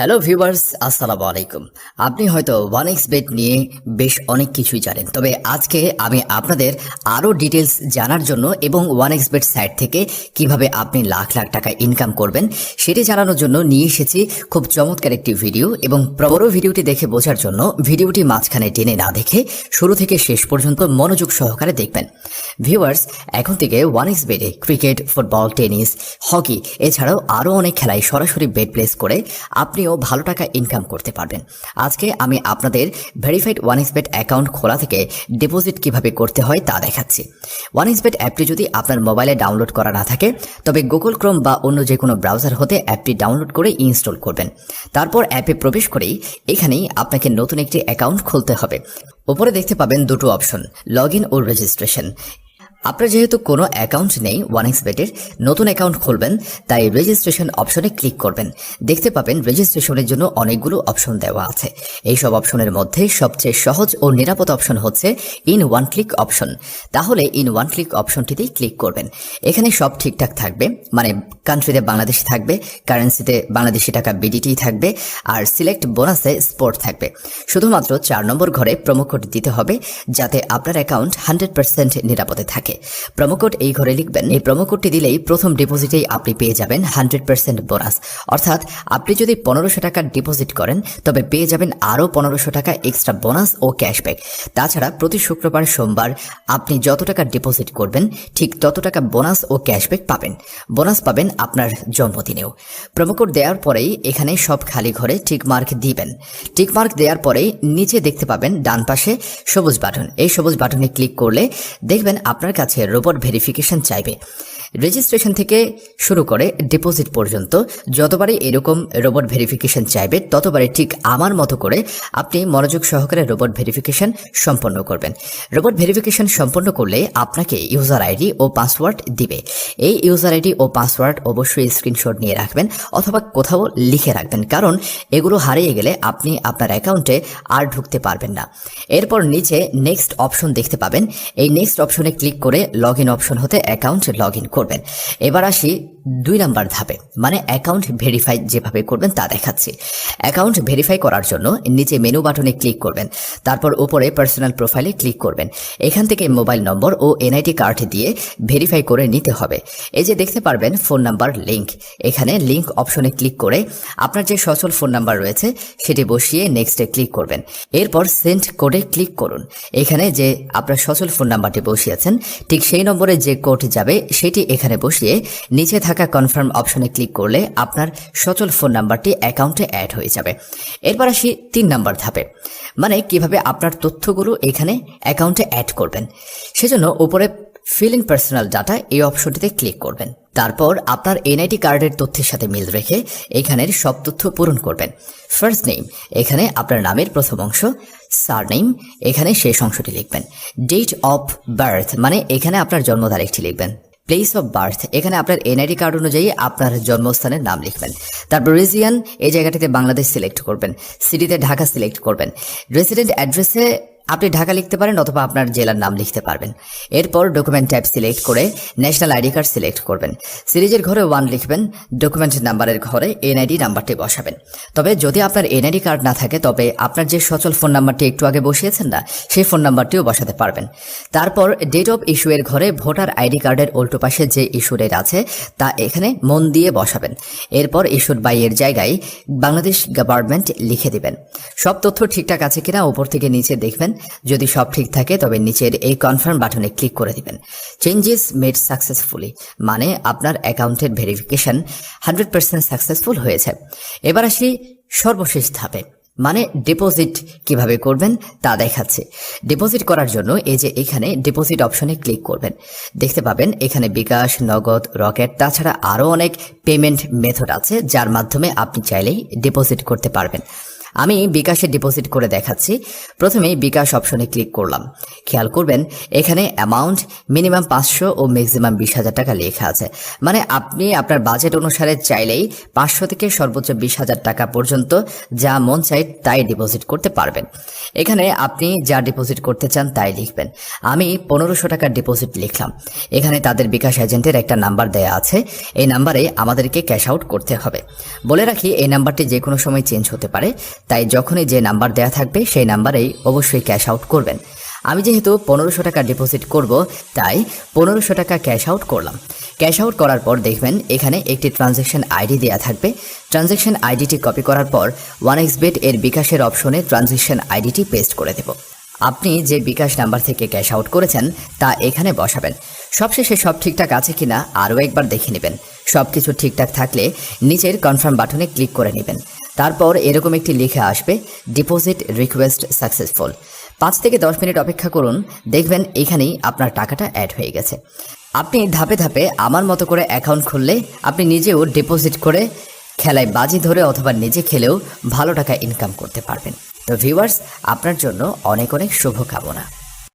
Hello viewers আসসালামু আলাইকুম আপনি হয়তো ওয়ান এক্স বেট নিয়ে বেশ অনেক কিছুই জানেন। তবে আজকে আমি আপনাদের আরও ডিটেলস জানার জন্য এবং ওয়ান এক্স বেট সাইট থেকে কীভাবে আপনি লাখ লাখ টাকা ইনকাম করবেন, সেটি জানানোর জন্য নিয়ে এসেছি খুব চমৎকার একটি ভিডিও এবং বড় ভিডিওটি দেখে বোঝার জন্য ভিডিওটি মাঝখানে টেনে না দেখে শুরু থেকে শেষ পর্যন্ত মনোযোগ সহকারে দেখবেন। ভিউয়ার্স এখন থেকে ওয়ান এক্স বেটে ক্রিকেট ফুটবল টেনিস হকি এছাড়াও আরও অনেক খেলায় সরাসরি বেট প্লেস করে আপনিও ভালো টাকা ইনকাম করতে পারবেন। আজকে আমি আপনাদের verified one X bet account খোলা থেকে ডিপোজিট কীভাবে করতে হয় তা দেখাচ্ছি। ওয়ান এক্স বেট অ্যাপটি যদি আপনার মোবাইলে ডাউনলোড করা না থাকে, তবে গুগল ক্রোম বা অন্য যে কোনো ব্রাউজার হতে অ্যাপটি ডাউনলোড করে ইনস্টল করবেন। তারপর অ্যাপে প্রবেশ করেই এখানেই আপনাকে নতুন একটি অ্যাকাউন্ট খুলতে হবে। উপরে দেখতে পাবেন দুটো অপশন লগ ইন ও রেজিস্ট্রেশন আপনার যেহেতু কোনো অ্যাকাউন্ট নেই ওয়ান এক্স বেটের নতুন অ্যাকাউন্ট খুলবেন, তাই রেজিস্ট্রেশন অপশনে ক্লিক করবেন। দেখতে পাবেন রেজিস্ট্রেশনের জন্য অনেকগুলো অপশন দেওয়া আছে। এই সব অপশনের মধ্যে সবচেয়ে সহজ ও নিরাপদ অপশন হচ্ছে ইন ওয়ান ক্লিক অপশন তাহলে ইন ওয়ান ক্লিক অপশনটিতেই ক্লিক করবেন। এখানে সব ঠিকঠাক থাকবে মানে কান্ট্রিতে বাংলাদেশ থাকবে কারেন্সিতে বাংলাদেশি টাকা বিডিটি থাকবে, আর সিলেক্ট বোনাসে স্পোর্ট থাকবে। শুধুমাত্র চার নম্বর ঘরে প্রোমো কোড দিতে হবে, যাতে আপনার অ্যাকাউন্ট হান্ড্রেড পার্সেন্ট নিরাপদে থাকে। প্রোমো কোড এই ঘরে লিখবেন। এই প্রোমো কোডটি দিলেই প্রথম ডিপোজিটেই আপনি পেয়ে যাবেন হান্ড্রেড পার্সেন্ট বোনাস অর্থাৎ আপনি যদি পনেরোশো টাকা ডিপোজিট করেন, তবে পেয়ে যাবেন আরও পনেরোশো টাকা এক্সট্রা বোনাস ও ক্যাশব্যাক তাছাড়া প্রতি শুক্রবার সোমবার আপনি যত টাকা ডিপোজিট করবেন, ঠিক তত টাকা বোনাস ও ক্যাশব্যাক পাবেন। বোনাস পাবেন আপনার জন্মদিনেও। প্রোমোকোড দেওয়ার পরেই এখানে সব খালি ঘরে টিক মার্ক দিবেন। টিক মার্ক দেওয়ার পরেই নিচে দেখতে পাবেন ডান পাশে সবুজ বাটন এই সবুজ বাটনে ক্লিক করলে দেখবেন আপনার কাছে রোবট ভেরিফিকেশন চাইবে। রেজিস্ট্রেশন থেকে শুরু করে ডিপোজিট পর্যন্ত যতবারই এরকম রোবট ভেরিফিকেশন চাইবে, ততবারই ঠিক আমার মতো করে আপনি মনোযোগ সহকারে রোবট ভেরিফিকেশন সম্পন্ন করবেন। রোবট ভেরিফিকেশন সম্পন্ন করলে আপনাকে ইউজার আইডি ও পাসওয়ার্ড দিবে। এই ইউজার আইডি ও পাসওয়ার্ড অবশ্যই স্ক্রিনশট নিয়ে রাখবেন অথবা কোথাও লিখে রাখবেন, কারণ এগুলো হারিয়ে গেলে আপনি আপনার অ্যাকাউন্টে আর ঢুকতে পারবেন না। এরপর নিচে নেক্সট অপশন দেখতে পাবেন। এই নেক্সট অপশনে ক্লিক করে লগ ইন অপশন হতে অ্যাকাউন্ট লগ করবেন। এবার আসি দুই নাম্বার ধাপে মানে অ্যাকাউন্ট ভেরিফাই যেভাবে করবেন তা দেখাচ্ছি। অ্যাকাউন্ট ভেরিফাই করার জন্য নিচে মেনু বাটনে ক্লিক করবেন, তারপর উপরে পার্সোনাল প্রোফাইলে ক্লিক করবেন। এখান থেকে মোবাইল নম্বর ও এনআইডি কার্ড দিয়ে ভেরিফাই করে নিতে হবে। এই যে দেখতে পারবেন ফোন নাম্বার লিঙ্ক এখানে লিংক অপশনে ক্লিক করে আপনার যে সচল ফোন নাম্বার রয়েছে, সেটি বসিয়ে নেক্সটে ক্লিক করবেন। এরপর সেন্ড কোডে ক্লিক করুন। এখানে যে আপনার সচল ফোন নাম্বারটি বসিয়েছেন ঠিক সেই নম্বরে যে কোড যাবে, সেটি এখানে বসিয়ে নিচে থাকা কনফার্ম অপশনে ক্লিক করলে আপনার সচল ফোন নাম্বারটি অ্যাকাউন্টে অ্যাড হয়ে যাবে। এরপর আসি তিন নাম্বার ধাপে মানে কীভাবে আপনার তথ্যগুলো এখানে অ্যাকাউন্টে অ্যাড করবেন। সেজন্য উপরে ফিল ইন পার্সোনাল ডাটা এই অপশনটিতে ক্লিক করবেন। তারপর আপনার এনআইডি কার্ডের তথ্যের সাথে মিল রেখে এখানের সব তথ্য পূরণ করবেন। ফার্স্ট নেম এখানে আপনার নামের প্রথম অংশ সার নেম এখানে শেষ অংশটি লিখবেন। ডেট অফ বার্থ মানে এখানে আপনার জন্ম তারিখটি লিখবেন। প্লেস অফ বার্থ এখানে আপনার এনআইডি কার্ড অনুযায়ী আপনার জন্মস্থানের নাম লিখবেন। তারপর রিজিয়ান এই জায়গাটিতে বাংলাদেশ সিলেক্ট করবেন। সিটিতে ঢাকা সিলেক্ট করবেন। রেসিডেন্ট অ্যাড্রেসে আপনি ঢাকা লিখতে পারেন অথবা আপনার জেলার নাম লিখতে পারবেন। এরপর ডকুমেন্ট টাইপ সিলেক্ট করে ন্যাশনাল আইডি কার্ড সিলেক্ট করবেন। সিরিজের ঘরে ওয়ান লিখবেন ডকুমেন্ট নাম্বারের ঘরে এনআইডি নাম্বারটি বসাবেন। তবে যদি আপনার এনআইডি কার্ড না থাকে, তবে আপনার যে সচল ফোন নাম্বারটি একটু আগে বসিয়েছেন না, সেই ফোন নাম্বারটিও বসাতে পারবেন। তারপর ডেট অফ ইস্যু এর ঘরে ভোটার আইডি কার্ডের উল্টো পাশে যে ইস্যু ডেট আছে, তা এখানে মন দিয়ে বসাবেন। এরপর ইস্যুর বাই এর জায়গায় বাংলাদেশ গভর্নমেন্ট লিখে দিবেন। সব তথ্য ঠিকঠাক আছে কিনা, উপর থেকে নিচে দেখবেন। যদি সব ঠিক থাকে, তবে নিচের এই কনফার্ম বাটনে ক্লিক করে দিবেন। চেঞ্জেস মেড সাকসেসফুলি মানে আপনার অ্যাকাউন্টের ভেরিফিকেশন হান্ড্রেড পার্সেন্ট সাকসেসফুল হয়েছে। এবার আসি সর্বশেষ ধাপে মানে ডিপোজিট কীভাবে করবেন তা দেখাচ্ছে। ডিপোজিট করার জন্য এই যে এখানে ডিপোজিট অপশনে ক্লিক করবেন। দেখতে পাবেন এখানে বিকাশ, নগদ, রকেট, তাছাড়া আরও অনেক পেমেন্ট মেথড আছে, যার মাধ্যমে আপনি চাইলেই ডিপোজিট করতে পারবেন। আমি বিকাশে ডিপোজিট করে দেখাচ্ছি। প্রথমে বিকাশ অপশনে ক্লিক করলাম। খেয়াল করবেন, এখানে অ্যামাউন্ট মিনিমাম পাঁচশো ও ম্যাক্সিমাম বিশ হাজার টাকা লেখা আছে। মানে আপনি আপনার বাজেট অনুসারে চাইলেই পাঁচশো থেকে সর্বোচ্চ বিশ হাজার টাকা পর্যন্ত যা মন চাই তাই ডিপোজিট করতে পারবেন। এখানে আপনি যা ডিপোজিট করতে চান তাই লিখবেন। আমি পনেরোশো টাকার ডিপোজিট লিখলাম। এখানে তাদের বিকাশ এজেন্টের একটা নাম্বার দেয়া আছে। এই নাম্বারে আমাদেরকে ক্যাশ আউট করতে হবে। বলে রাখি, এই নাম্বারটি যে কোনো সময় চেঞ্জ হতে পারে। তাই যখনই যে নাম্বার দেয়া থাকবে, সেই নাম্বারেই অবশ্যই ক্যাশ আউট করবেন। আমি যেহেতু পনেরোশো টাকা ডিপোজিট করব, তাই পনেরোশো টাকা ক্যাশ আউট করলাম। ক্যাশ আউট করার পর দেখবেন এখানে একটি ট্রানজ্যাকশন আইডি দেওয়া থাকবে। ট্রানজ্যাকশন আইডিটি কপি করার পর ওয়ান এক্স বেট এর বিকাশের অপশনে ট্রানজ্যাকশন আইডিটি পেস্ট করে দেব। আপনি যে বিকাশ নাম্বার থেকে ক্যাশ আউট করেছেন, তা এখানে বসাবেন। সবশেষে সব ঠিকঠাক আছে কিনা, আরও একবার দেখে নেবেন। সব কিছু ঠিকঠাক থাকলে নিচের কনফার্ম বাটনে ক্লিক করে নেবেন। তারপর এরকম একটি লেখা আসবে ডিপোজিট রিকোয়েস্ট সাকসেসফুল পাঁচ থেকে দশ মিনিট অপেক্ষা করুন, দেখবেন এখানেই আপনার টাকাটা অ্যাড হয়ে গেছে। আপনি ধাপে ধাপে আমার মতো করে অ্যাকাউন্ট খুললে আপনি নিজেও ডিপোজিট করে খেলায় বাজি ধরে অথবা নিজে খেলেও ভালো টাকা ইনকাম করতে পারবেন। ভিউয়ার্স আপনার জন্য অনেক অনেক শুভকামনা।